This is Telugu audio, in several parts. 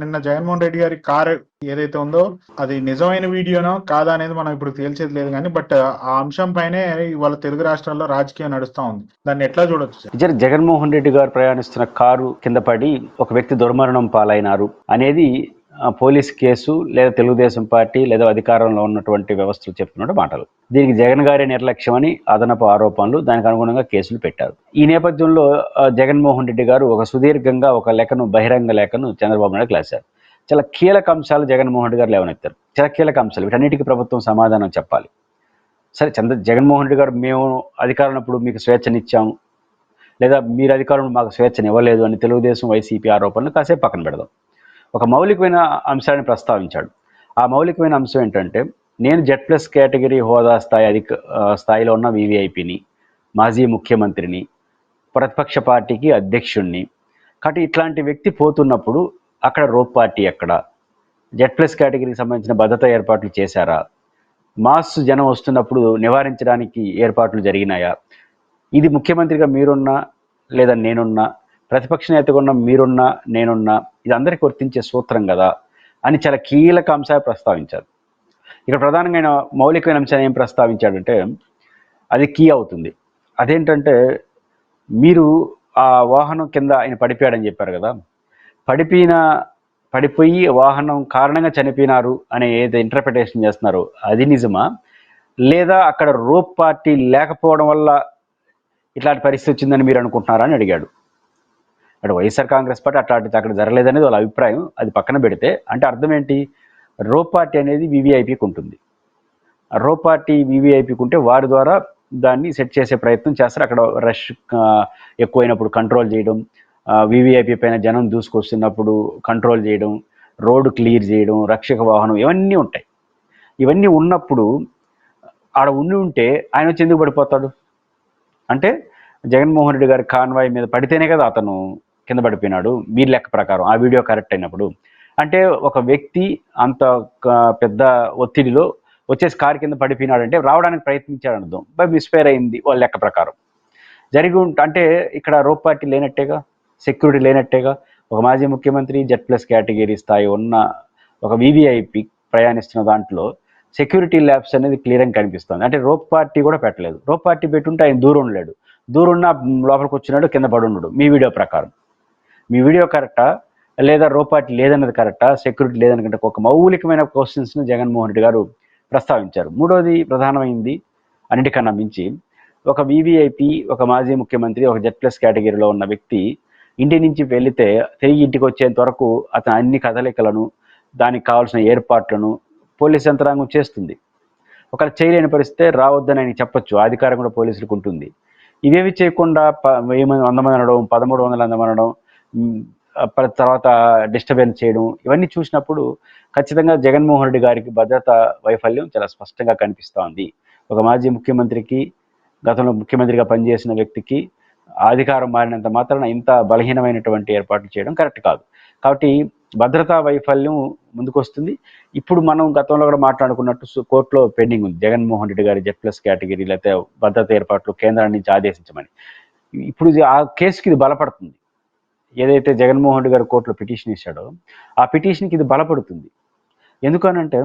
నిన్న జగన్మోహన్ రెడ్డి గారి కారు ఏదైతే ఉందో అది నిజమైన వీడియోనో కాదా అనేది మనం ఇప్పుడు తేల్చేది లేదు కానీ బట్ ఆ అంశం పైనే ఇవాళ తెలుగు రాష్ట్రాల్లో రాజకీయం నడుస్తా ఉంది. దాన్ని ఎట్లా చూడొచ్చు జగన్మోహన్ రెడ్డి గారు ప్రయాణిస్తున్న కారు కింద పడి ఒక వ్యక్తి దుర్మరణం పాలైనారు అనేది పోలీస్ కేసు లేదా తెలుగుదేశం పార్టీ లేదా అధికారంలో ఉన్నటువంటి వ్యవస్థలు చెప్తున్న మాటలు. దీనికి జగన్ గారి నిర్లక్ష్యం అని అదనపు ఆరోపణలు దానికి అనుగుణంగా కేసులు పెట్టారు. ఈ నేపథ్యంలో జగన్మోహన్ రెడ్డి గారు ఒక సుదీర్ఘంగా ఒక లేఖను బహిరంగ లేఖను చంద్రబాబు నాయుడు రాశారు. చాలా కీలక అంశాలు జగన్మోహన్ రెడ్డి గారు లేవనెత్తారు. చాలా కీలక అంశాలు. వీటన్నిటికీ ప్రభుత్వం సమాధానం చెప్పాలి. సరే చంద్ర జగన్మోహన్ రెడ్డి గారు మేము అధికారంలో మీకు స్వేచ్ఛనిచ్చాము లేదా మీరు అధికారులు మాకు స్వేచ్ఛని ఇవ్వలేదు అని తెలుగుదేశం వైసీపీ ఆరోపణలు కాసేపు పక్కన పెడదాం. ఒక మౌలికమైన అంశాన్ని ప్రస్తావించాడు. ఆ మౌలికమైన అంశం ఏంటంటే నేను జెడ్ ప్లస్ కేటగిరీ హోదా స్థాయి అధిక స్థాయిలో ఉన్న వివిఐపిని మాజీ ముఖ్యమంత్రిని ప్రతిపక్ష పార్టీకి అధ్యక్షుణ్ణి కాబట్టి ఇట్లాంటి వ్యక్తి పోతున్నప్పుడు అక్కడ రోప్ పార్టీ ఎక్కడ? జెడ్ ప్లస్ కేటగిరీకి సంబంధించిన భద్రతా ఏర్పాట్లు చేశారా? మాస్ జనం వస్తున్నప్పుడు నివారించడానికి ఏర్పాట్లు జరిగినాయా? ఇది ముఖ్యమంత్రిగా మీరున్నా లేదా నేనున్నా? ప్రతిపక్ష నేతగా ఉన్న మీరున్నా నేనున్నా? ఇది అందరికీ వర్తించే సూత్రం కదా అని చాలా కీలక అంశాలు ప్రస్తావించారు. ఇక్కడ ప్రధానంగా మౌలికమైన అంశాన్ని ఏం ప్రస్తావించాడంటే అది కీ అవుతుంది. అదేంటంటే మీరు ఆ వాహనం కింద ఆయన పడిపోయాడని చెప్పారు కదా పడిపోయిన పడిపోయి వాహనం కారణంగా చనిపోయినారు అనే ఏదో ఇంటర్ప్రిటేషన్ చేస్తున్నారో అది నిజమా? లేదా అక్కడ రోప్ పార్టీ లేకపోవడం వల్ల ఇట్లాంటి పరిస్థితి వచ్చిందని మీరు అనుకుంటున్నారా అని అడిగాడు. అటు వైఎస్ఆర్ కాంగ్రెస్ పార్టీ అట్లాంటిది అక్కడ జరగలేదనేది వాళ్ళ అభిప్రాయం. అది పక్కన పెడితే అంటే అర్థం ఏంటి? రో పార్టీ అనేది వివిఐపికి ఉంటుంది. రో పార్టీ వివిఐపికి ఉంటే వారి ద్వారా దాన్ని సెట్ చేసే ప్రయత్నం చేస్తారు. అక్కడ రష్ ఎక్కువైనప్పుడు కంట్రోల్ చేయడం వివిఐపి పైన జనం దూసుకొస్తున్నప్పుడు కంట్రోల్ చేయడం రోడ్డు క్లియర్ చేయడం రక్షక వాహనం ఇవన్నీ ఉంటాయి. ఇవన్నీ ఉన్నప్పుడు ఆడ ఉండి ఉంటే ఆయన వచ్చి ఎందుకు పడిపోతాడు? అంటే జగన్మోహన్ రెడ్డి గారి కాన్వాయ్ మీద పడితేనే కదా అతను కింద పడిపోయినాడు. మీ లెక్క ప్రకారం ఆ వీడియో కరెక్ట్ అయినప్పుడు. అంటే ఒక వ్యక్తి అంత పెద్ద ఒత్తిడిలో వచ్చేసి కారు కింద పడిపోయినాడు అంటే రావడానికి ప్రయత్నించాడు అర్థం బై మిస్ఫైర్ అయింది వాళ్ళ లెక్క ప్రకారం. జరిగి అంటే ఇక్కడ రోప్ పార్టీ లేనట్టేగా? సెక్యూరిటీ లేనట్టేగా? ఒక మాజీ ముఖ్యమంత్రి జెడ్ ప్లస్ కేటగిరీ స్థాయి ఉన్న ఒక వివిఐపి ప్రయాణిస్తున్న దాంట్లో సెక్యూరిటీ ల్యాబ్స్ అనేది క్లియర్గా కనిపిస్తుంది. అంటే రోప్ పార్టీ కూడా పెట్టలేదు. రోప్ పార్టీ పెట్టుంటే ఆయన దూరం ఉండలేడు దూరం ఉన్న లోపలికి వచ్చినాడు కింద పడి ఉన్నాడు మీ వీడియో ప్రకారం. మీ వీడియో కరెక్టా? లేదా రోపాటి లేదన్నది కరెక్టా? సెక్యూరిటీ లేదనుకుంటే ఒక మౌలికమైన క్వశ్చన్స్ని జగన్మోహన్ రెడ్డి గారు ప్రస్తావించారు. మూడోది ప్రధానమైంది అన్నిటికన్నా మించి ఒక వివిఐపి ఒక మాజీ ముఖ్యమంత్రి ఒక జెడ్ ప్లస్ కేటగిరీలో ఉన్న వ్యక్తి ఇంటి నుంచి వెళితే తిరిగి ఇంటికి వచ్చేంత వరకు అతను అన్ని కదలికలను దానికి కావాల్సిన ఏర్పాట్లను పోలీస్ యంత్రాంగం చేస్తుంది. ఒకవేళ చేయలేని పరిస్థితే రావద్దని ఆయన చెప్పొచ్చు. అధికారం కూడా పోలీసులకు ఉంటుంది. ఇవేవి చేయకుండా వెయ్యి మంది వంద మంది అనడం పదమూడు వందల మంది అనడం తర్వాత డిస్టర్బెన్స్ చేయడం ఇవన్నీ చూసినప్పుడు ఖచ్చితంగా జగన్మోహన్ రెడ్డి గారికి భద్రత వైఫల్యం చాలా స్పష్టంగా కనిపిస్తోంది. ఒక మాజీ ముఖ్యమంత్రికి గతంలో ముఖ్యమంత్రిగా పనిచేసిన వ్యక్తికి అధికారం మారినంత మాత్రాన ఇంత బలహీనమైనటువంటి ఏర్పాట్లు చేయడం కరెక్ట్ కాదు. కాబట్టి భద్రతా వైఫల్యం ముందుకొస్తుంది. ఇప్పుడు మనం గతంలో కూడా మాట్లాడుకున్నట్టు కోర్టులో పెండింగ్ ఉంది. జగన్మోహన్ రెడ్డి గారి జెడ్ ప్లస్ కేటగిరీ లేకపోతే భద్రతా ఏర్పాట్లు కేంద్రం నుంచి ఆదేశించమని. ఇప్పుడు ఆ కేసుకి ఇది బలపడుతుంది. ఏదైతే జగన్మోహన్ రెడ్డి గారు కోర్టులో పిటిషన్ ఇచ్చాడో ఆ పిటిషన్కి ఇది బలపడుతుంది. ఎందుకనంటే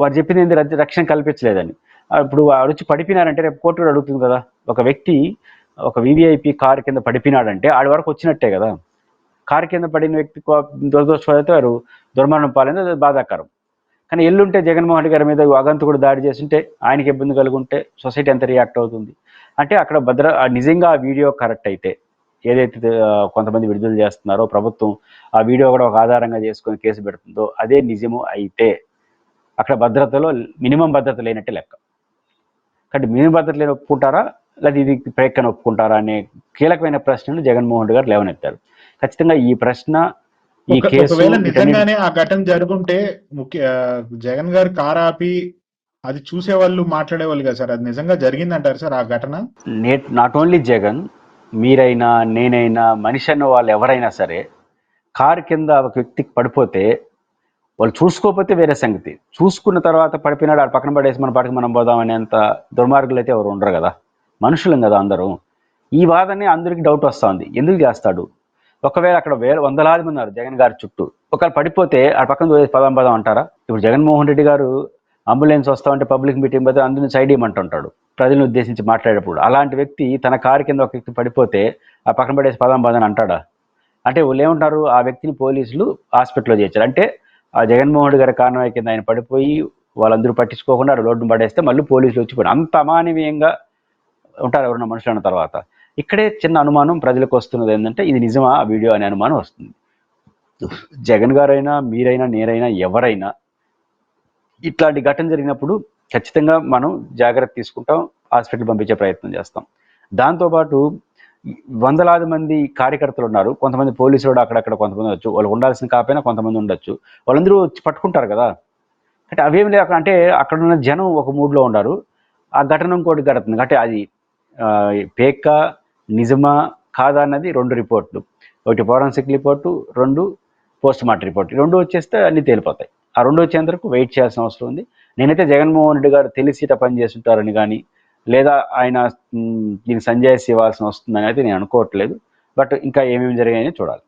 వారు చెప్పింది ఏంటి రక్షణ కల్పించలేదని. ఇప్పుడు వచ్చి పడిపినారంటే రేపు కోర్టు కూడా అడుగుతుంది కదా. ఒక వ్యక్తి ఒక వివిఐపి కార్ కింద పడిపినాడంటే ఆడి వరకు వచ్చినట్టే కదా. కారు కింద పడిన వ్యక్తి దురదృష్టపడితే వారు దుర్మరణం పాలైంది. అది బాధాకరం. కానీ ఎల్లుంటే జగన్మోహన్ రెడ్డి గారి మీద అగంతకుడు దాడి చేస్తుంటే ఆయనకి ఇబ్బంది కలుగుంటే సొసైటీ ఎంత రియాక్ట్ అవుతుంది? అంటే అక్కడ భద్ర ఆ నిజంగా ఆ వీడియో కరెక్ట్ అయితే ఏదైతే కొంతమంది విడుదల చేస్తున్నారో ప్రభుత్వం ఆ వీడియో కూడా ఒక ఆధారంగా చేసుకొని కేసు పెడుతుందో అదే నిజము అయితే అక్కడ భద్రతలో మినిమం భద్రత లేనట్టే లెక్క. కాబట్టి మినిమం భద్రత లేని ఒప్పుకుంటారా? లేదా ఇది ప్రయత్నం ఒప్పుకుంటారా అనే కీలకమైన ప్రశ్నలు జగన్మోహన్ రెడ్డి గారు లేవనెత్తారు. ఖచ్చితంగా ఈ ప్రశ్న ఈ కేసు నిజంగానే ఆ ఘటన జరుగుంటే ముఖ్య జగన్ గారు కారు ఆపి అది చూసే వాళ్ళు మాట్లాడేవాళ్ళు కదా సార్? అది నిజంగా జరిగిందంటారు సార్ ఆ ఘటన? నేట్ నాట్ ఓన్లీ జగన్ మీరైనా నేనైనా మనిషి అన్న వాళ్ళు ఎవరైనా సరే కారు కింద ఒక వ్యక్తికి పడిపోతే వాళ్ళు చూసుకోకపోతే వేరే సంగతి. చూసుకున్న తర్వాత పడిపోయినాడు ఆడ పక్కన పడేసి మన పాటికి మనం పోదాం అనేంత దుర్మార్గులు అయితే ఎవరు ఉండరు కదా. మనుషులం కదా అందరూ. ఈ వాదనే అందరికీ డౌట్ వస్తుంది. ఎందుకు చేస్తాడు? ఒకవేళ అక్కడ వేల వందలాది మంది ఉన్నారు జగన్ గారి చుట్టూ. ఒకవేళ పడిపోతే ఆ పక్కన పదాం పదం పదం అంటారా? ఇప్పుడు జగన్మోహన్ రెడ్డి గారు అంబులెన్స్ వస్తామంటే పబ్లిక్ మీటింగ్ పోతే అందుని సైడ్ ఇవ్వమంటుంటాడు. ప్రజలను ఉద్దేశించి మాట్లాడేప్పుడు అలాంటి వ్యక్తి తన కారు కింద ఒక వ్యక్తి పడిపోతే ఆ పక్కన పడేసి పదం పదం అంటాడా? అంటే వాళ్ళు ఏమంటారు ఆ వ్యక్తిని పోలీసులు హాస్పిటల్లో చేర్చారు. అంటే ఆ జగన్మోహన్ రెడ్డి గారి కారణం కింద ఆయన పడిపోయి వాళ్ళందరూ పట్టించుకోకుండా రోడ్డును పడేస్తే మళ్ళీ పోలీసులు వచ్చిపోయి అంత అమానవీయంగా ఉంటారు ఎవరన్నా మనుషులు తర్వాత. ఇక్కడే చిన్న అనుమానం ప్రజలకు వస్తున్నది ఏంటంటే ఇది నిజమా? ఆ వీడియో అనే అనుమానం వస్తుంది. జగన్ గారైనా మీరైనా నేరైనా ఎవరైనా ఇట్లాంటి ఘటన జరిగినప్పుడు ఖచ్చితంగా మనం జాగ్రత్త తీసుకుంటాం హాస్పిటల్ పంపించే ప్రయత్నం చేస్తాం. దాంతోపాటు వందలాది మంది కార్యకర్తలు ఉన్నారు. కొంతమంది పోలీసులు కూడా అక్కడక్కడ కొంతమంది ఉండొచ్చు. వాళ్ళు ఉండాల్సిన కాకపోయినా కొంతమంది ఉండొచ్చు. వాళ్ళందరూ పట్టుకుంటారు కదా. అంటే అవేం అక్కడ. అంటే అక్కడ ఉన్న జనం ఒక మూడ్లో ఉన్నారు. ఆ ఘటన ఇంకోటి గడుతుంది అంటే అది పేక్క నిజమా కాదా అన్నది రెండు రిపోర్ట్లు. ఒకటి ఫోరెన్సిక్ రిపోర్టు రెండు పోస్ట్ మార్టం రిపోర్ట్. రెండు వచ్చేస్తే అన్ని తేలిపోతాయి. ఆ రెండు వచ్చేంత వరకు వెయిట్ చేయాల్సిన అవసరం ఉంది. నేనైతే జగన్మోహన్ రెడ్డి గారు తెలిసిట పని చేస్తుంటారని కానీ లేదా ఆయన దీన్ని దీనికి సంజాయిషి ఇవ్వాల్సిన వస్తుందని అయితే నేను అనుకోవట్లేదు. బట్ ఇంకా ఏమేమి జరిగాయని చూడాలి.